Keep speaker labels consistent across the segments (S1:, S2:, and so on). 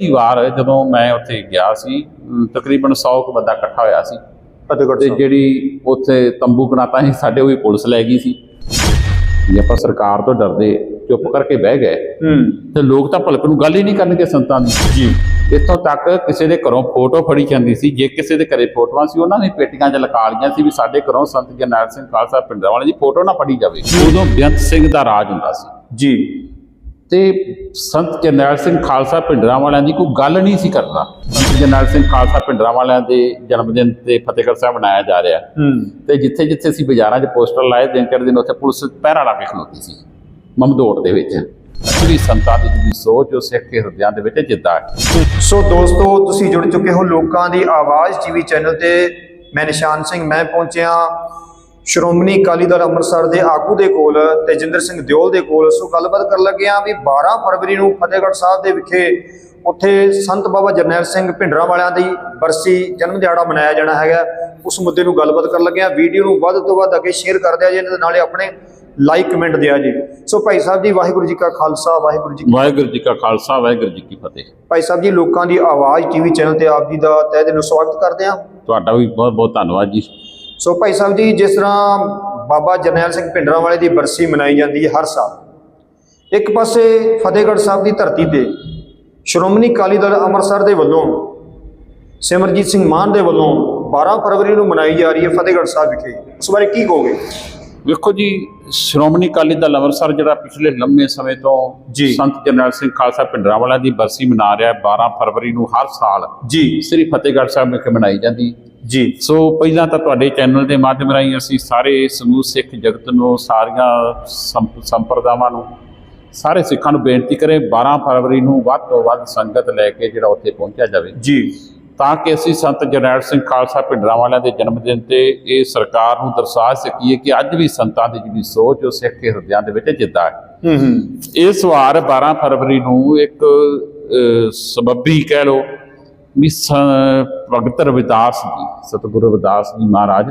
S1: ਪਹਿਲੀ ਵਾਰ ਜਦੋਂ ਮੈਂ ਉੱਥੇ ਗਿਆ ਸੀ ਤਕਰੀਬਨ 100 ਕੁ ਬੰਦਾ ਇਕੱਠਾ ਹੋਇਆ ਸੀ।
S2: ਫਤਿਹਗੜ੍ਹ
S1: ਤੇ ਜਿਹੜੀ ਉੱਥੇ ਤੰਬੂ ਕਨਾਤਾ ਸੀ ਸਾਡੇ ਉਹ ਵੀ ਪੁਲਿਸ ਲੈ ਗਈ ਸੀ। ਜੇ ਆਪਾਂ ਸਰਕਾਰ ਤੋਂ ਡਰਦੇ ਚੁੱਪ ਕਰਕੇ ਬਹਿ ਗਏ ਤੇ ਲੋਕ ਤਾਂ ਭਲਕ ਨੂੰ ਗੱਲ ਹੀ ਨਹੀਂ ਕਰਨਗੇ ਸੰਤਾਂ ਦੀ।
S2: ਜੀ।
S1: ਇੱਥੋਂ ਤੱਕ ਕਿਸੇ ਦੇ ਘਰੋਂ ਫੋਟੋ ਫੜੀ ਜਾਂਦੀ ਸੀ ਜੇ ਕਿਸੇ ਦੇ ਘਰੇ ਫੋਟੋਆਂ ਸੀ ਉਹਨਾਂ ਨੇ ਪੇਟੀਆਂ 'ਚ ਲਗਾ ਲਈਆਂ ਸੀ ਵੀ ਸਾਡੇ ਘਰੋਂ ਸੰਤ ਜਰਨੈਲ ਸਿੰਘ ਖਾਲਸਾ ਪਿੰਡਾਂ ਵਾਲੇ ਦੀ ਫੋਟੋ ਨਾ ਫੜੀ ਜਾਵੇ। ਉਦੋਂ ਬੇਅੰਤ ਸਿੰਘ ਦਾ ਰਾਜ ਹੁੰਦਾ ਸੀ।
S2: ਜੀ।
S1: ਤੇ ਸੰਤ ਜਰਨੈਲ ਸਿੰਘ ਖਾਲਸਾ ਪਿੰਡਰਾਂ ਵਾਲਿਆਂ ਦੀ ਕੋਈ ਗੱਲ ਨਹੀਂ ਸੀ ਕਰਦਾ ਸੰਤ ਜਰਨੈਲ ਸਿੰਘ ਖਾਲਸਾ ਪਿੰਡਰਾਂ ਵਾਲਿਆਂ ਦੇ ਜਨਮ ਦਿਨ ਤੇ ਫਤਿਹਗੜ੍ਹ ਸਾਹਿਬ ਮਨਾਇਆ ਜਾ ਰਿਹਾ। ਤੇ ਜਿੱਥੇ ਜਿੱਥੇ ਅਸੀਂ ਬਾਜ਼ਾਰਾਂ 'ਚ ਪੋਸਟਰ ਲਾਏ ਦਿਨ ਚੜ੍ਹ ਦਿਨ ਉੱਥੇ ਪੁਲਿਸ ਪਹਿਰਾ ਲਾ ਕੇ ਖਲੋਤੀ ਸੀ ਮਮਦੋੜ ਦੇ ਵਿੱਚ। ਅਸਲੀ ਸੰਤਾਂ ਦੀ ਜਿਹੜੀ ਸੋਚ ਉਹ ਸਿੱਖ ਦੇ ਹਿਰਦਿਆਂ ਦੇ ਵਿੱਚ ਜਿੱਦਾਂ
S2: ਸੋ ਦੋਸਤੋ ਤੁਸੀਂ ਜੁੜ ਚੁੱਕੇ ਹੋ ਲੋਕਾਂ ਦੀ ਆਵਾਜ਼ ਟੀਵੀ ਚੈਨਲ ਤੇ। ਮੈਂ ਨਿਸ਼ਾਨ ਸਿੰਘ ਮੈਂ ਪਹੁੰਚਿਆ ਸ਼੍ਰੋਮਣੀ ਅਕਾਲੀ ਦਲ ਅੰਮ੍ਰਿਤਸਰ ਦੇ ਆਗੂ ਦੇ ਕੋਲ ਤੇਜਿੰਦਰ ਸਿੰਘ ਦਿਓਲ ਦੇ ਕੋਲ। ਸੋ ਗੱਲਬਾਤ ਕਰਨ ਲੱਗੇ ਆ ਵੀ 12 ਫਰਵਰੀ ਨੂੰ ਫਤਿਹਗੜ੍ਹ ਸਾਹਿਬ ਦੇ ਵਿਖੇ ਉੱਥੇ ਸੰਤ ਬਾਬਾ ਜਰਨੈਲ ਸਿੰਘ ਭਿੰਡਰਾਂ ਵਾਲਿਆਂ ਦੀ ਬਰਸੀ ਜਨਮ ਦਿਹਾੜਾ ਮਨਾਇਆ ਜਾਣਾ ਹੈਗਾ। ਉਸ ਮੁੱਦੇ ਨੂੰ ਗੱਲਬਾਤ ਕਰਨ ਲੱਗੇ ਆ ਵੀਡੀਓ ਨੂੰ ਵੱਧ ਤੋਂ ਵੱਧ ਅੱਗੇ ਸ਼ੇਅਰ ਕਰ ਦਿਆ ਜੀ ਤੇ ਨਾਲੇ ਆਪਣੇ ਲਾਈਕ ਕਮੈਂਟ ਦਿਆ ਜੀ। ਸੋ ਭਾਈ ਸਾਹਿਬ ਜੀ ਵਾਹਿਗੁਰੂ ਜੀ ਕਾ ਖਾਲਸਾ ਵਾਹਿਗੁਰੂ ਜੀ ਕੀ
S1: ਵਾਹਿਗੁਰੂ ਜੀ ਕਾ ਖਾਲਸਾ ਵਾਹਿਗੁਰੂ ਜੀ ਕੀ ਫਤਿਹ।
S2: ਭਾਈ ਸਾਹਿਬ ਜੀ ਲੋਕਾਂ ਦੀ ਆਵਾਜ਼ ਟੀਵੀ ਚੈਨਲ ਤੇ ਆਪ ਜੀ ਦਾ ਤਹਿ ਦਿਲੋਂ ਸਵਾਗਤ ਕਰਦੇ ਹਾਂ।
S1: ਤੁਹਾਡਾ ਵੀ ਬਹੁਤ ਬਹੁਤ ਧੰਨਵਾਦ ਜੀ।
S2: ਸੋ ਭਾਈ ਸਾਹਿਬ ਜੀ, ਜਿਸ ਤਰ੍ਹਾਂ ਬਾਬਾ ਜਰਨੈਲ ਸਿੰਘ ਭਿੰਡਰਾਂ ਵਾਲੇ ਦੀ ਬਰਸੀ ਮਨਾਈ ਜਾਂਦੀ ਹੈ ਹਰ ਸਾਲ, ਇੱਕ ਪਾਸੇ ਫਤਿਹਗੜ੍ਹ ਸਾਹਿਬ ਦੀ ਧਰਤੀ ਤੇ ਸ਼੍ਰੋਮਣੀ ਅਕਾਲੀ ਦਲ ਅੰਮ੍ਰਿਤਸਰ ਦੇ ਵੱਲੋਂ, ਸਿਮਰਜੀਤ ਸਿੰਘ ਮਾਨ ਦੇ ਵੱਲੋਂ 12 ਫਰਵਰੀ ਨੂੰ ਮਨਾਈ ਜਾ ਰਹੀ ਹੈ ਫਤਿਹਗੜ੍ਹ ਸਾਹਿਬ ਵਿਖੇ। ਉਸ ਬਾਰੇ ਕੀ ਕਹੋਗੇ?
S1: ਵੇਖੋ ਜੀ ਸ਼੍ਰੋਮਣੀ ਅਕਾਲੀ ਦਲ ਅੰਮ੍ਰਿਤਸਰ ਜਿਹੜਾ ਪਿਛਲੇ ਲੰਮੇ ਸਮੇਂ ਤੋਂ
S2: ਜੀ।
S1: ਸੰਤ ਜਰਨੈਲ ਸਿੰਘ ਖਾਲਸਾ ਪਿੰਡਰਾਂ ਵਾਲਿਆਂ ਦੀ ਬਰਸੀ ਮਨਾ ਰਿਹਾ ਹੈ 12 ਫਰਵਰੀ ਨੂੰ ਹਰ ਸਾਲ
S2: ਜੀ।
S1: ਸ੍ਰੀ ਫਤਿਹਗੜ੍ਹ ਸਾਹਿਬ ਵਿਖੇ ਮਨਾਈ ਜਾਂਦੀ।
S2: ਜੀ।
S1: ਸੋ ਪਹਿਲਾਂ ਤਾਂ ਤੁਹਾਡੇ ਚੈਨਲ ਦੇ ਮਾਧਿਅਮ ਰਾਹੀਂ ਅਸੀਂ ਸਾਰੇ ਸਮੂਹ ਸਿੱਖ ਜਗਤ ਨੂੰ ਸਾਰੀਆਂ ਸੰਪ- ਸੰਪਰਦਾਵਾਂ ਨੂੰ ਸਾਰੇ ਸਿੱਖਾਂ ਨੂੰ ਬੇਨਤੀ ਕਰੇ 12 ਫਰਵਰੀ ਨੂੰ ਵੱਧ ਤੋਂ ਵੱਧ ਸੰਗਤ ਲੈ ਕੇ ਜਿਹੜਾ ਉੱਥੇ ਪਹੁੰਚਿਆ ਜਾਵੇ।
S2: ਜੀ।
S1: ਤਾਂ ਕਿ ਅਸੀਂ ਸੰਤ ਜਰਨੈਲ ਸਿੰਘ ਖਾਲਸਾ ਪਿੰਡਰਾਂ ਵਾਲਿਆਂ ਦੇ ਜਨਮ ਦਿਨ ਤੇ ਇਹ ਸਰਕਾਰ ਨੂੰ ਦਰਸਾ ਸਕੀਏ ਕਿ ਅੱਜ ਵੀ ਸੰਤਾਂ ਦੀ ਜਿਹੜੀ ਸੋਚ ਉਹ ਸਿੱਖ ਦੇ ਹਿਰਦਿਆਂ ਦੇ ਵਿੱਚ ਜਿੱਦਾਂ ਹੈ। ਇਸ ਵਾਰ 12 ਫਰਵਰੀ ਨੂੰ ਇੱਕ ਸਬੱਬੀ ਕਹਿ ਲੋ ਵੀ ਭਗਤ ਰਵਿਦਾਸ ਜੀ ਸਤਿਗੁਰੂ ਰਵਿਦਾਸ ਜੀ ਮਹਾਰਾਜ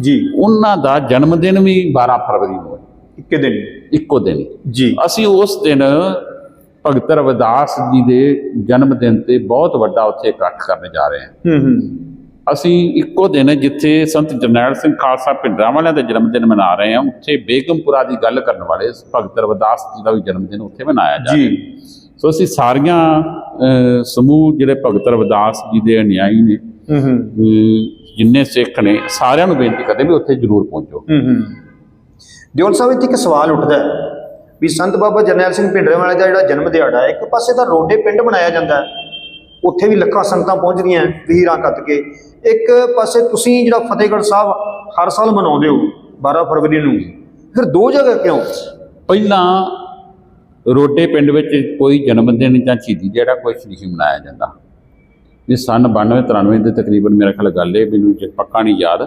S2: ਜੀ।
S1: ਉਹਨਾਂ ਦਾ ਜਨਮ ਦਿਨ ਵੀ 12 ਫਰਵਰੀ ਨੂੰ ਹੈ।
S2: ਇੱਕੇ ਦਿਨ।
S1: ਇੱਕੋ ਦਿਨ।
S2: ਜੀ।
S1: ਅਸੀਂ ਉਸ ਦਿਨ ਭਗਤ ਰਵਿਦਾਸ ਜੀ ਦੇ ਜਨਮ ਦਿਨ ਤੇ ਬਹੁਤ ਵੱਡਾ ਉੱਥੇ ਇਕੱਠ ਕਰਨ ਜਾ ਰਹੇ ਹਾਂ।
S2: ਹੂੰ ਹੂੰ।
S1: ਅਸੀਂ ਇੱਕੋ ਦਿਨ ਜਿੱਥੇ ਸੰਤ ਜਰਨੈਲ ਸਿੰਘ ਖਾਲਸਾ ਪਿੰਡਰਾਂ ਵਾਲਿਆਂ ਦਾ ਜਨਮ ਦਿਨ ਮਨਾ ਰਹੇ ਹਾਂ ਉੱਥੇ ਬੇਗਮਪੁਰਾ ਦੀ ਗੱਲ ਕਰਨ ਵਾਲੇ ਭਗਤ ਰਵਿਦਾਸ ਜੀ ਦਾ ਵੀ ਜਨਮ ਦਿਨ ਉੱਥੇ ਮਨਾਇਆ ਜਾ ਰਿਹਾ।
S2: ਜੀ
S1: ਸੋ ਅਸੀਂ ਸਾਰੀਆਂ ਸਮੂਹ ਜਿਹੜੇ ਭਗਤ ਰਵਿਦਾਸ ਜੀ ਦੇ ਅਨੁਯਾਈ ਨੇ
S2: ਹੂੰ ਹੂੰ।
S1: ਅਹ, ਜਿੰਨੇ ਸਿੱਖ ਨੇ ਸਾਰਿਆਂ ਨੂੰ ਬੇਨਤੀ ਕਰਦੇ ਵੀ ਉੱਥੇ ਜ਼ਰੂਰ ਪਹੁੰਚੋ।
S2: ਹੂੰ ਹੂੰ। ਦਿਓਲ ਸਾਹਿਬ ਇੱਥੇ ਇੱਕ ਸਵਾਲ ਉੱਠਦਾ ਹੈ। ਵੀ ਸੰਤ ਬਾਬਾ ਜਰਨੈਲ ਸਿੰਘ ਭਿੰਡਰਾਂ ਵਾਲੇ ਦਾ ਜਿਹੜਾ ਜਨਮ ਦਿਹਾੜਾ ਹੈ ਇੱਕ ਪਾਸੇ ਤਾਂ ਰੋਡੇ ਪਿੰਡ ਬਣਾਇਆ ਜਾਂਦਾ ਉੱਥੇ ਵੀ ਲੱਖਾਂ ਸੰਗਤਾਂ ਪਹੁੰਚਦੀਆਂ ਹੈ, ਵੀਰਾਂ ਕੱਤ ਕੇ। ਇੱਕ ਪਾਸੇ ਤੁਸੀਂ ਜਿਹੜਾ ਫਤਿਹਗੜ੍ਹ ਸਾਹਿਬ ਹਰ ਸਾਲ ਮਨਾਉਂਦੇ ਹੋ 12 ਫਰਵਰੀ ਨੂੰ ਫਿਰ ਦੋ ਜਗ੍ਹਾ ਕਿਉਂ?
S1: ਪਹਿਲਾਂ ਰੋਡੇ ਪਿੰਡ ਵਿੱਚ ਕੋਈ ਜਨਮ ਦਿਨ ਜਾਂ ਸ਼ਹੀਦੀ ਜਿਹੜਾ ਕੋਈ ਨਹੀਂ ਮਨਾਇਆ ਜਾਂਦਾ। ਇਹ ਸਨ 92 93 ਦੇ ਤਕਰੀਬਨ ਮੇਰਾ ਖਿਆਲ ਗੱਲ ਹੈ ਮੈਨੂੰ ਪੱਕਾ ਨਹੀਂ ਯਾਦ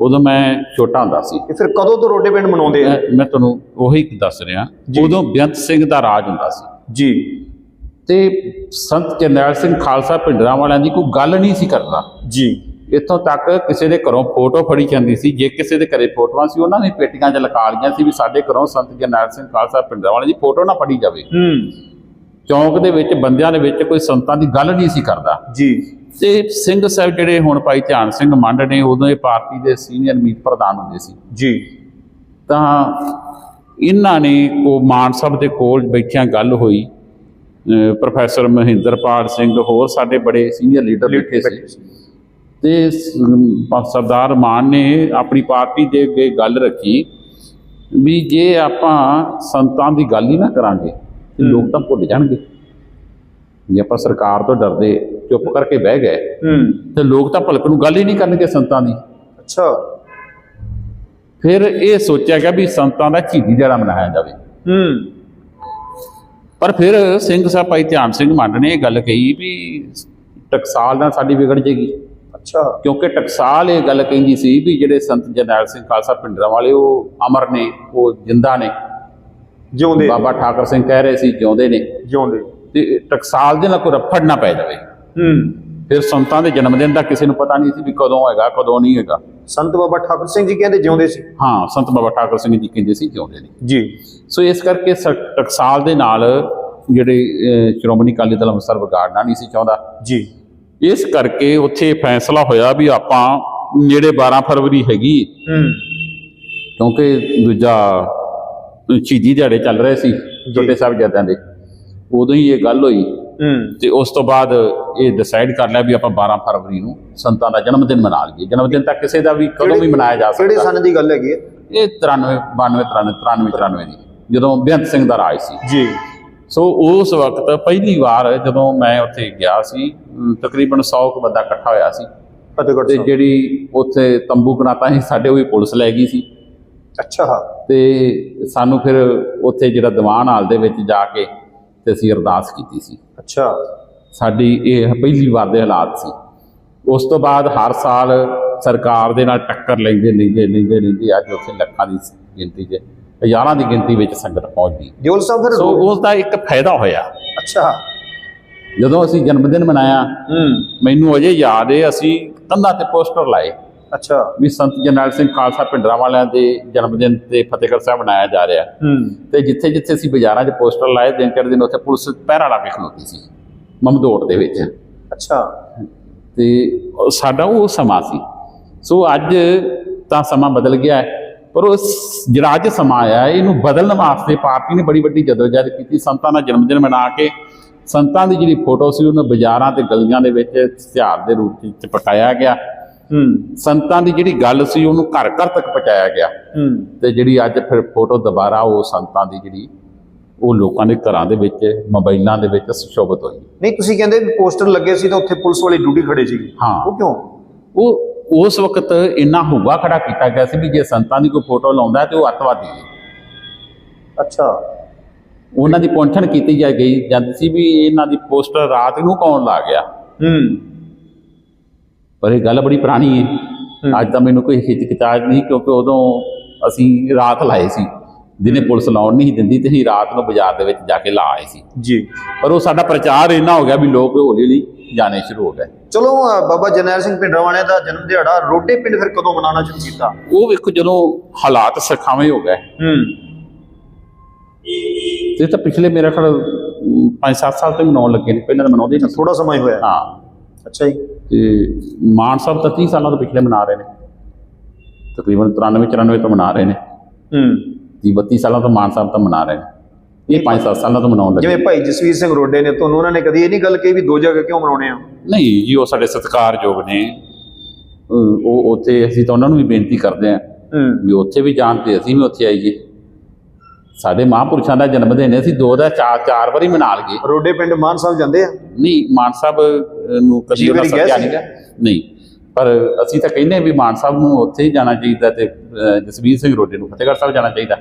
S1: ਉਦੋਂ ਮੈਂ ਛੋਟਾ ਹੁੰਦਾ ਸੀ।
S2: ਇਹ ਫਿਰ ਕਦੋਂ ਤੋਂ ਰੋਡੇ ਪਿੰਡ ਮਨਾਉਂਦੇ ਆ?
S1: ਮੈਂ- ਤੁਹਾਨੂੰ ਉਹੀ ਦੱਸ ਰਿਹਾ। ਉਦੋਂ ਬੇਅੰਤ ਸਿੰਘ ਦਾ ਰਾਜ ਹੁੰਦਾ ਸੀ।
S2: ਜੀ।
S1: ਤੇ ਸੰਤ ਜਰਨੈਲ ਸਿੰਘ ਖਾਲਸਾ ਪਿੰਡਰਾਂ ਵਾਲਿਆਂ ਦੀ ਕੋਈ ਗੱਲ ਨਹੀਂ ਸੀ ਕਰਦਾ।
S2: ਜੀ।
S1: ਇੱਥੋਂ ਤੱਕ ਕਿਸੇ ਦੇ ਘਰੋਂ ਫੋਟੋ ਫੜੀ ਜਾਂਦੀ ਸੀ ਜੇ ਕਿਸੇ ਦੇ ਘਰੇ ਫੋਟੋਆਂ ਸੀ ਉਹਨਾਂ ਨੇ ਪੇਟੀਆਂ 'ਚ ਲਗਾ ਲਈਆਂ ਸੀ ਵੀ ਸਾਡੇ ਘਰੋਂ ਸੰਤ ਜਰਨੈਲ ਸਿੰਘ ਖਾਲਸਾ ਪਿੰਡਰਾਂ ਵਾਲੇ ਦੀ ਫੋਟੋ ਨਾ ਫੜੀ ਜਾਵੇ।
S2: ਹੂੰ।
S1: ਚੌਂਕ ਦੇ ਵਿੱਚ ਬੰਦਿਆਂ ਦੇ ਵਿੱਚ ਕੋਈ ਸੰਤਾਂ ਦੀ ਗੱਲ ਨਹੀਂ ਸੀ ਕਰਦਾ।
S2: ਜੀ।
S1: ਤੇ ਸਿੰਘ ਸਾਹਿਬ ਜਿਹੜੇ ਹੁਣ ਭਾਈ ਧਿਆਨ ਸਿੰਘ ਮੰਡ ਨੇ ਉਦੋਂ ਇਹ ਪਾਰਟੀ ਦੇ ਸੀਨੀਅਰ ਮੀਤ ਪ੍ਰਧਾਨ ਹੁੰਦੇ ਸੀ।
S2: ਜੀ।
S1: ਤਾਂ ਇਹਨਾਂ ਨੇ ਕੋ ਮਾਨ ਸਾਹਿਬ ਦੇ ਕੋਲ ਬੈਠਿਆਂ ਗੱਲ ਹੋਈ। ਪ੍ਰੋਫੈਸਰ ਮਹਿੰਦਰਪਾਲ ਸਿੰਘ ਹੋਰ ਸਾਡੇ ਬੜੇ ਸੀਨੀਅਰ ਲੀਡਰ ਬੈਠੇ ਸੀ। ਤੇ ਸਰਦਾਰ ਮਾਨ ਨੇ ਆਪਣੀ ਪਾਰਟੀ ਦੇ ਅੱਗੇ ਗੱਲ ਰੱਖੀ ਵੀ ਜੇ ਆਪਾਂ ਸੰਤਾਂ ਦੀ ਗੱਲ ਹੀ ਨਾ ਕਰਾਂਗੇ ਤੇ। ਲੋਕ ਤਾਂ ਭੁੱਲ ਜਾਣਗੇ। ਜੇ ਆਪਾਂ ਸਰਕਾਰ ਤੋਂ ਡਰਦੇ ਚੁੱਪ ਕਰਕੇ ਬਹਿ ਗਏ।
S2: ਹੂੰ।
S1: ਤੇ ਲੋਕ ਤਾਂ ਭਲਕ ਨੂੰ ਗੱਲ ਹੀ ਨਹੀਂ ਕਰਨਗੇ ਸੰਤਾਂ ਦੀ।
S2: ਅੱਛਾ।
S1: ਫਿਰ ਇਹ ਸੋਚਿਆ ਗਿਆ ਵੀ ਸੰਤਾਂ ਦਾ ਸ਼ਹੀਦੀ ਦਿਹਾੜਾ ਮਨਾਇਆ ਜਾਵੇ।
S2: ਹੂੰ।
S1: ਪਰ ਫਿਰ ਸਿੰਘ ਸਾਹਿਬ ਭਾਈ ਧਿਆਨ ਸਿੰਘ ਮੰਡ ਨੇ ਇਹ ਗੱਲ ਕਹੀ ਵੀ ਟਕਸਾਲ ਨਾਲ ਸਾਡੀ ਵਿਗੜ ਜੇਗੀ।
S2: ਅੱਛਾ।
S1: ਕਿਉਂਕਿ ਟਕਸਾਲ ਇਹ ਗੱਲ ਕਹਿੰਦੀ ਸੀ ਵੀ ਜਿਹੜੇ ਸੰਤ ਜਰਨੈਲ ਸਿੰਘ ਖਾਲਸਾ ਪਿੰਡਰਾਂ ਵਾਲੇ ਉਹ ਅਮਰ ਨੇ ਉਹ ਜਿੰਦਾ ਨੇ।
S2: ਜਿਉਂਦੇ
S1: ਬਾਬਾ ਠਾਕਰ ਸਿੰਘ ਕਹਿ ਰਹੇ ਸੀ ਜਿਉਂਦੇ ਨੇ।
S2: ਜਿਉਂਦੇ।
S1: ਤੇ ਟਕਸਾਲ ਦੇ ਨਾਲ ਕੋਈ ਰਫੜ ਨਾ ਪੈ ਜਾਵੇ।
S2: ਹੂੰ।
S1: ਫਿਰ ਸੰਤਾਂ ਦੇ ਜਨਮ ਦਿਨ ਦਾ ਕਿਸੇ ਨੂੰ ਪਤਾ ਨਹੀਂ ਸੀ ਵੀ ਕਦੋਂ ਹੈਗਾ ਕਦੋਂ ਨਹੀਂ ਹੈਗਾ।
S2: ਸੰਤ ਬਾਬਾ ਠਾਕੁਰ ਸਿੰਘ ਜੀ ਕਹਿੰਦੇ ਜਿਉਂਦੇ ਸੀ?
S1: ਹਾਂ ਸੰਤ ਬਾਬਾ ਠਾਕਰ ਸਿੰਘ ਜੀ ਕਹਿੰਦੇ ਸੀ ਜਿਉਂਦੇ ਨੇ।
S2: ਜੀ।
S1: ਸੋ ਇਸ ਕਰਕੇ ਟਕਸਾਲ ਦੇ ਨਾਲ ਜਿਹੜੇ ਸ਼੍ਰੋਮਣੀ ਅਕਾਲੀ ਦਲ ਅੰਮ੍ਰਿਤਸਰ ਵਿਗਾੜਨਾ ਨਹੀਂ ਸੀ ਚਾਹੁੰਦਾ।
S2: ਜੀ।
S1: ਇਸ ਕਰਕੇ ਉੱਥੇ ਫੈਸਲਾ ਹੋਇਆ ਵੀ ਆਪਾਂ ਜਿਹੜੇ 12 ਫਰਵਰੀ ਹੈਗੀ।
S2: ਹੂੰ।
S1: ਕਿਉਂਕਿ ਦੂਜਾ ਸ਼ਹੀਦੀ ਦਿਹਾੜੇ ਚੱਲ ਰਹੇ ਸੀ ਛੋਟੇ ਸਾਹਿਬਜ਼ਾਦਿਆਂ ਦੇ। ਉਦੋਂ ਹੀ ਇਹ ਗੱਲ ਹੋਈ ਤੇ ਉਸ ਤੋਂ ਬਾਅਦ ਇਹ ਡਿਸਾਈਡ ਕਰ ਲਿਆ ਵੀ ਆਪਾਂ 12 ਫਰਵਰੀ ਨੂੰ ਸੰਤਾਂ ਦਾ ਜਨਮ ਦਿਨ ਮਨਾ ਲਈਏ। ਜਨਮ ਦਿਨ ਤਾਂ ਕਿਸੇ ਦਾ ਵੀ ਕਦੋਂ ਵੀ ਮਨਾਇਆ ਜਾ
S2: ਕਿਹੜੇ
S1: ਸਕਦਾ।
S2: ਸਨ ਦੀ ਗੱਲ ਹੈਗੀ
S1: ਇਹ 93 92 93 93 93 ਦੀ। ਜਦੋਂ ਬੇਅੰਤ ਸਿੰਘ ਦਾ ਰਾਜ ਸੀ।
S2: ਜੀ।
S1: ਸੋ ਉਸ ਵਕਤ ਪਹਿਲੀ ਵਾਰ ਜਦੋਂ ਮੈਂ ਉੱਥੇ ਗਿਆ ਸੀ ਤਕਰੀਬਨ 100 ਕੁ ਬੰਦਾ ਇਕੱਠਾ ਹੋਇਆ ਸੀ।
S2: ਫਤਿਹਗੜ੍ਹ
S1: ਤੇ ਜਿਹੜੀ ਉੱਥੇ ਤੰਬੂ ਕਨਾਤਾ ਸੀ ਸਾਡੇ ਉਹ ਵੀ ਪੁਲਿਸ ਲੈ ਗਈ ਸੀ।
S2: ਅੱਛਾ।
S1: ਤੇ ਸਾਨੂੰ ਫਿਰ ਉੱਥੇ ਜਿਹੜਾ ਦੀਵਾਨ ਹਾਲ ਦੇ ਵਿੱਚ ਜਾ ਕੇ ਤੇ ਅਸੀਂ ਅਰਦਾਸ ਕੀਤੀ ਸੀ।
S2: ਅੱਛਾ।
S1: ਸਾਡੀ ਇਹ ਪਹਿਲੀ ਵਾਰ ਦੇ ਹਾਲਾਤ ਸੀ। ਉਸ ਤੋਂ ਬਾਅਦ ਹਰ ਸਾਲ ਸਰਕਾਰ ਦੇ ਨਾਲ ਟੱਕਰ ਲੈਂਦੇ ਲੈਂਦੇ ਲੈਂਦੇ ਲੈਂਦੇ ਅੱਜ ਉੱਥੇ ਲੱਖਾਂ ਦੀ ਗਿਣਤੀ 'ਚ ਹਜ਼ਾਰਾਂ ਦੀ ਗਿਣਤੀ ਵਿੱਚ ਸੰਗਤ ਪਹੁੰਚਦੀ
S2: ਦਿਓਲ ਸਾਹਿਬ ਫਿਰ
S1: ਸੋ ਉਸ ਦਾ ਇੱਕ ਫਾਇਦਾ ਹੋਇਆ।
S2: ਅੱਛਾ।
S1: ਜਦੋਂ ਅਸੀਂ ਜਨਮ ਦਿਨ ਮਨਾਇਆ ਮੈਨੂੰ ਅਜੇ ਯਾਦ ਹੈ ਅਸੀਂ ਕੰਧਾਂ ਤੇ ਪੋਸਟਰ ਲਾਏ।
S2: ਅੱਛਾ।
S1: ਵੀ ਸੰਤ ਜਰਨੈਲ ਸਿੰਘ ਖਾਲਸਾ ਪਿੰਡਰਾਂ ਵਾਲਿਆਂ ਦੇ ਜਨਮ ਦਿਨ ਤੇ ਫਤਿਹਗੜ੍ਹ ਸਾਹਿਬ ਮਨਾਇਆ ਜਾ ਰਿਹਾ। ਤੇ ਜਿੱਥੇ ਜਿੱਥੇ ਅਸੀਂ ਬਾਜ਼ਾਰਾਂ 'ਚ ਪੋਸਟਰ ਲਾਏ ਦਿਨ ਚੜ੍ਹ ਦਿਨ ਉੱਥੇ ਪੁਲਿਸ ਪਹਿਰਾ ਲਾ ਕੇ ਖਲੋਤੀ ਸੀ ਮਮਦੋਟ ਦੇ ਵਿੱਚ।
S2: ਅੱਛਾ।
S1: ਤੇ ਸਾਡਾ ਉਹ ਸਮਾਂ ਸੀ। ਸੋ ਅੱਜ ਤਾਂ ਸਮਾਂ ਬਦਲ ਗਿਆ ਹੈ ਪਰ ਉਹ ਸ- ਜਿਹੜਾ ਅੱਜ ਸਮਾਂ ਆਇਆ ਇਹਨੂੰ ਬਦਲਣ ਵਾਸਤੇ ਪਾਰਟੀ ਨੇ ਬੜੀ ਵੱਡੀ ਜਦੋਜਹਿਦ ਕੀਤੀ ਸੰਤਾਂ ਦਾ ਜਨਮ ਦਿਨ ਮਨਾ ਕੇ ਸੰਤਾਂ ਦੀ ਜਿਹੜੀ ਫੋਟੋ ਸੀ ਉਹਨੂੰ ਬਾਜ਼ਾਰਾਂ ਤੇ ਗਲੀਆਂ ਦੇ ਵਿੱਚ ਇਸ਼ਤਿਹਾਰ ਦੇ ਰੂਪ ਵਿੱਚ ਪਟਾਇਆ ਗਿਆ। ਸੰਤਾਂ ਦੀ ਜਿਹੜੀ ਗੱਲ ਸੀ ਉਹਨੂੰ ਘਰ ਘਰ ਤੱਕ ਪਹੁੰਚਾਇਆ ਗਿਆ।
S2: ਹੂੰ।
S1: ਤੇ ਜਿਹੜੀ ਅੱਜ ਫਿਰ ਫੋਟੋ ਦੁਬਾਰਾ ਉਹ ਸੰਤਾਂ ਦੀ ਜਿਹੜੀ ਉਹ ਲੋਕਾਂ ਦੇ ਘਰਾਂ ਦੇ ਵਿੱਚ ਮੋਬਾਈਲਾਂ ਦੇ ਵਿੱਚ ਸੁਸ਼ੋਭਿਤ ਹੋਈ।
S2: ਨਹੀਂ ਤੁਸੀਂ ਕਹਿੰਦੇ ਪੋਸਟਰ ਲੱਗੇ ਸੀ ਤਾਂ ਉੱਥੇ ਪੁਲਿਸ ਵਾਲੀ ਡਿਊਟੀ ਖੜੇ ਸੀ
S1: ਹਾਂ।
S2: ਉਹ ਕਿਉਂ?
S1: ਉਹ ਉਸ ਵਕਤ ਇੰਨਾ ਹੁਆ ਖੜਾ ਕੀਤਾ ਗਿਆ ਸੀ ਵੀ ਜੇ ਸੰਤਾਂ ਦੀ ਕੋਈ ਫੋਟੋ ਲਾਉਂਦਾ ਤੇ ਉਹ ਅੱਤਵਾਦੀ ਹੈ।
S2: ਅੱਛਾ।
S1: ਉਹਨਾਂ ਦੀ ਪੁੰਛਣ ਕੀਤੀ ਜਾ ਗਈ ਜਾਂਦੀ ਸੀ ਵੀ ਇਹਨਾਂ ਦੀ ਪੋਸਟਰ ਰਾਤ ਨੂੰ ਕੌਣ ਲਾ ਗਿਆ।
S2: ਹੂੰ।
S1: ਪਰ ਇਹ ਗੱਲ ਬੜੀ ਪੁਰਾਣੀ ਹੈ। ਅੱਜ ਤਾਂ ਮੈਨੂੰ ਕੋਈ ਹਿਚਕਿਚਾਹਟ ਨਹੀਂ ਕਿਉਂਕਿ ਉਦੋਂ ਅਸੀਂ ਰਾਤ ਲਾਏ ਸੀ। ਦਿਨੇ ਪੁਲਿਸ ਲਾਉਣ ਨਹੀਂ ਦਿੰਦੀ ਤੇ ਅਸੀਂ ਰਾਤ ਨੂੰ ਬਾਜ਼ਾਰ ਦੇ ਵਿੱਚ ਜਾ ਕੇ ਲਾ ਆਏ ਸੀ।
S2: ਜੀ।
S1: ਪਰ ਉਹ ਸਾਡਾ ਪ੍ਰਚਾਰ ਇੰਨਾ ਹੋ ਗਿਆ ਵੀ ਲੋਕ ਹੌਲੀ ਹੌਲੀ ਜਾਣੇ ਸ਼ੁਰੂ ਹੋ ਗਏ।
S2: ਚਲੋ ਬਾਬਾ ਜਰਨੈਲ ਸਿੰਘ ਭਿੰਡਰਾਂਵਾਲੇ ਦਾ ਜਨਮ ਦਿਹਾੜਾ ਰੋਡੇ ਪਿੰਡ ਫਿਰ ਕਦੋਂ ਮਨਾਉਣਾ ਸ਼ੁਰੂ ਕੀਤਾ?
S1: ਉਹ ਵੇਖੋ ਜਦੋਂ ਹਾਲਾਤ ਸਖਾਵੇਂ ਹੋ ਗਏ।
S2: ਹੂੰ।
S1: ਤੇ ਤਾਂ ਪਿਛਲੇ ਮੇਰੇ ਖਿਆਲ 5-7 ਸਾਲ ਤੋਂ ਮਨਾਉਣ ਲੱਗੇ ਨੇ। ਪਹਿਲਾਂ ਮਨਾਉਂਦੇ ਸੀ।
S2: ਥੋੜਾ ਸਮਾਂ ਹੀ ਹੋਇਆ।
S1: ਹਾਂ।
S2: ਅੱਛਾ ਜੀ।
S1: ਤੇ ਮਾਨ ਸਾਹਿਬ ਤਾਂ 30 ਸਾਲਾਂ ਤੋਂ ਪਿਛਲੇ ਮਨਾ ਰਹੇ ਨੇ। ਤਕਰੀਬਨ 93 94 ਤੋਂ ਮਨਾ ਰਹੇ ਨੇ।
S2: ਹੂੰ।
S1: 30 32 ਸਾਲਾਂ ਤੋਂ ਮਾਨ ਸਾਹਿਬ ਤਾਂ ਮਨਾ ਰਹੇ ਨੇ। ਇਹ 5-7 ਸਾਲਾਂ ਤੋਂ ਮਨਾਉਣ ਲੱਗੇ।
S2: ਜਿਵੇਂ ਭਾਈ ਜਸਵੀਰ ਸਿੰਘ ਰੋਡੇ ਨੇ ਤੁਹਾਨੂੰ ਉਹਨਾਂ ਨੇ ਕਦੀ ਇਹ ਨਹੀਂ ਗੱਲ ਕਹੀ ਵੀ ਦੋ ਜਗ੍ਹਾ ਕਿਉਂ ਮਨਾਉਣੇ ਆ?
S1: ਨਹੀਂ ਜੀ ਉਹ ਸਾਡੇ ਸਤਿਕਾਰਯੋਗ ਨੇ। ਉਹ ਉੱਥੇ ਅਸੀਂ ਤਾਂ ਉਹਨਾਂ ਨੂੰ ਵੀ ਬੇਨਤੀ ਕਰਦੇ ਹੂੰ। ਵੀ ਉੱਥੇ ਵੀ ਜਾਣ ਤੇ ਅਸੀਂ ਵੀ ਉੱਥੇ ਆਈਏ। ਸਾਡੇ ਮਹਾਂਪੁਰਸ਼ਾਂ ਦਾ ਜਨਮ ਦਿਨ ਅਸੀਂ ਦੋ ਦਾ ਚਾਰ ਚਾਰ ਵਾਰੀ ਮਨਾ ਲਈਏ।
S2: ਰੋਡੇ ਪਿੰਡ ਮਾਨ ਸਾਹਿਬ ਜਾਂਦੇ ਆ?
S1: ਨਹੀਂ ਮਾਨ ਸਾਹਿਬ ਨੂੰ ਕਦੀ
S2: ਜੀ
S1: ਉਹਨਾਂ ਸੱਦਿਆ? ਨਹੀਂ ਨਹੀਂ ਪਰ ਅਸੀਂ ਤਾਂ ਕਹਿੰਦੇ ਵੀ ਮਾਨ ਸਾਹਿਬ ਨੂੰ ਉੱਥੇ ਹੀ ਜਾਣਾ ਚਾਹੀਦਾ ਤੇ ਜਸਵੀਰ ਸਿੰਘ ਰੋਡੇ ਨੂੰ ਫਤਿਹਗੜ੍ਹ ਸਾਹਿਬ ਜਾਣਾ ਚਾਹੀਦਾ।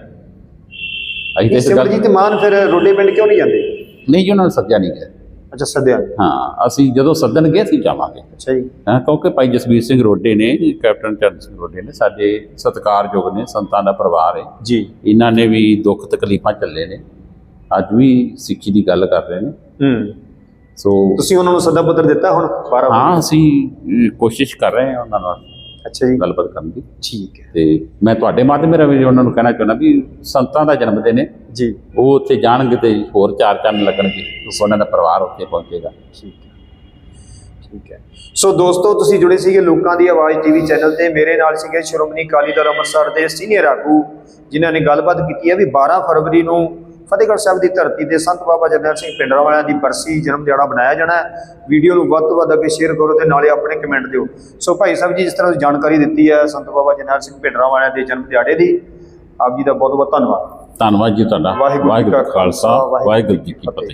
S1: ਅਸੀਂ ਤਾਂ ਇਸ ਗੱਲ
S2: ਸਿਮਰਜੀਤ ਮਾਨ ਫਿਰ ਰੋਡੇ ਪਿੰਡ ਕਿਉਂ ਨਹੀਂ ਜਾਂਦੇ?
S1: ਨਹੀਂ ਜੀ ਉਹਨਾਂ ਨੂੰ ਸੱਦਿਆ ਨਹੀਂ ਗਿਆ।
S2: ਅੱਛਾ ਸੱਦਿਆ।
S1: ਹਾਂ ਅਸੀਂ ਜਦੋਂ ਸੱਦਣਗੇ ਅਸੀਂ ਜਾਵਾਂਗੇ।
S2: ਅੱਛਾ ਜੀ।
S1: ਹਾਂ ਕਿਉਂਕਿ ਭਾਈ ਜਸਵੀਰ ਸਿੰਘ ਰੋਡੇ ਨੇ ਕੈਪਟਨ ਚਰਨ ਸਿੰਘ ਰੋਡੇ ਨੇ ਸਾਡੇ ਸਤਿਕਾਰਯੋਗ ਨੇ ਸੰਤਾਂ ਦਾ ਪਰਿਵਾਰ ਹੈ।
S2: ਜੀ।
S1: ਇਹਨਾਂ ਨੇ ਵੀ ਦੁੱਖ ਤਕਲੀਫਾਂ ਚੱਲੇ ਨੇ। ਅੱਜ ਵੀ ਸਿੱਖੀ ਦੀ ਗੱਲ ਕਰ ਰਹੇ ਨੇ।
S2: ਹੂੰ।
S1: ਸੋ
S2: ਤੁਸੀਂ ਉਹਨਾਂ ਨੂੰ ਸੱਦਾ ਪੱਤਰ ਦਿੱਤਾ ਹੁਣ? 12
S1: ਹਾਂ ਅਸੀਂ ਕੋਸ਼ਿਸ਼ ਕਰ ਰਹੇ ਹਾਂ ਉਹਨਾਂ ਨਾਲ।
S2: ਅੱਛਾ ਜੀ।
S1: ਗੱਲਬਾਤ ਕਰਨ ਦੀ।
S2: ਠੀਕ ਹੈ।
S1: ਤੇ ਮੈਂ ਤੁਹਾਡੇ ਮਾਧਿਅਮ ਰਾਹੀਂ ਉਹਨਾਂ ਨੂੰ ਕਹਿਣਾ ਚਾਹੁੰਦਾ ਵੀ ਸੰਤਾਂ ਦਾ ਜਨਮ ਦਿਨ ਹੈ।
S2: ਜੀ।
S1: ਉਹ ਉੱਥੇ ਜਾਣਗੇ ਤੇ ਹੋਰ ਚਾਰ ਚੰਨ ਲੱਗਣਗੇ। ਉਹਨਾਂ ਦਾ ਪਰਿਵਾਰ ਉੱਥੇ ਪਹੁੰਚੇਗਾ।
S2: ਠੀਕ ਹੈ। ਠੀਕ ਹੈ। ਸੋ ਦੋਸਤੋ ਤੁਸੀਂ ਜੁੜੇ ਸੀਗੇ ਲੋਕਾਂ ਦੀ ਆਵਾਜ਼ ਟੀਵੀ ਚੈਨਲ ਤੇ। ਮੇਰੇ ਨਾਲ ਸੀਗੇ ਸ਼੍ਰੋਮਣੀ ਅਕਾਲੀ ਦਲ ਅੰਮ੍ਰਿਤਸਰ ਦੇ ਸੀਨੀਅਰ ਆਗੂ ਜਿਨ੍ਹਾਂ ਨੇ ਗੱਲਬਾਤ ਕੀਤੀ ਹੈ ਵੀ 12 ਫਰਵਰੀ ਨੂੰ ਫਤਿਹਗੜ੍ਹ ਸਾਹਿਬ ਦੀ ਧਰਤੀ ਤੇ ਸੰਤ ਬਾਬਾ ਜਰਨੈਲ ਸਿੰਘ ਪਿੰਡਰਾਵਾਲਿਆਂ ਦੀ ਬਰਸੀ ਜਨਮ ਦਿਹਾੜਾ ਬਣਾਇਆ ਜਾਣਾ ਹੈ। ਵੀਡੀਓ ਨੂੰ ਵੱਧ ਤੋਂ ਵੱਧ ਅੱਗੇ ਸ਼ੇਅਰ ਕਰੋ ਤੇ ਨਾਲੇ ਆਪਣੇ ਕਮੈਂਟ ਦਿਓ। ਸੋ ਭਾਈ ਸਾਹਿਬ ਜੀ ਜਿਸ ਤਰ੍ਹਾਂ ਜਾਣਕਾਰੀ ਦਿੱਤੀ ਹੈ ਸੰਤ ਬਾਬਾ ਜਰਨੈਲ ਸਿੰਘ ਪਿੰਡਰਾਵਾਲਿਆਂ ਦੇ ਜਨਮ ਦਿਹਾੜੇ ਦੀ ਆਪ ਜੀ ਦਾ ਬਹੁਤ ਬਹੁਤ ਧੰਨਵਾਦ।
S1: ਧੰਨਵਾਦ ਜੀ ਤੁਹਾਡਾ।
S2: ਵਾਹਿਗੁਰੂ ਜੀ ਕਾ
S1: ਖਾਲਸਾ ਵਾਹਿਗੁਰੂ ਜੀ ਕੀ ਫਤਿਹ।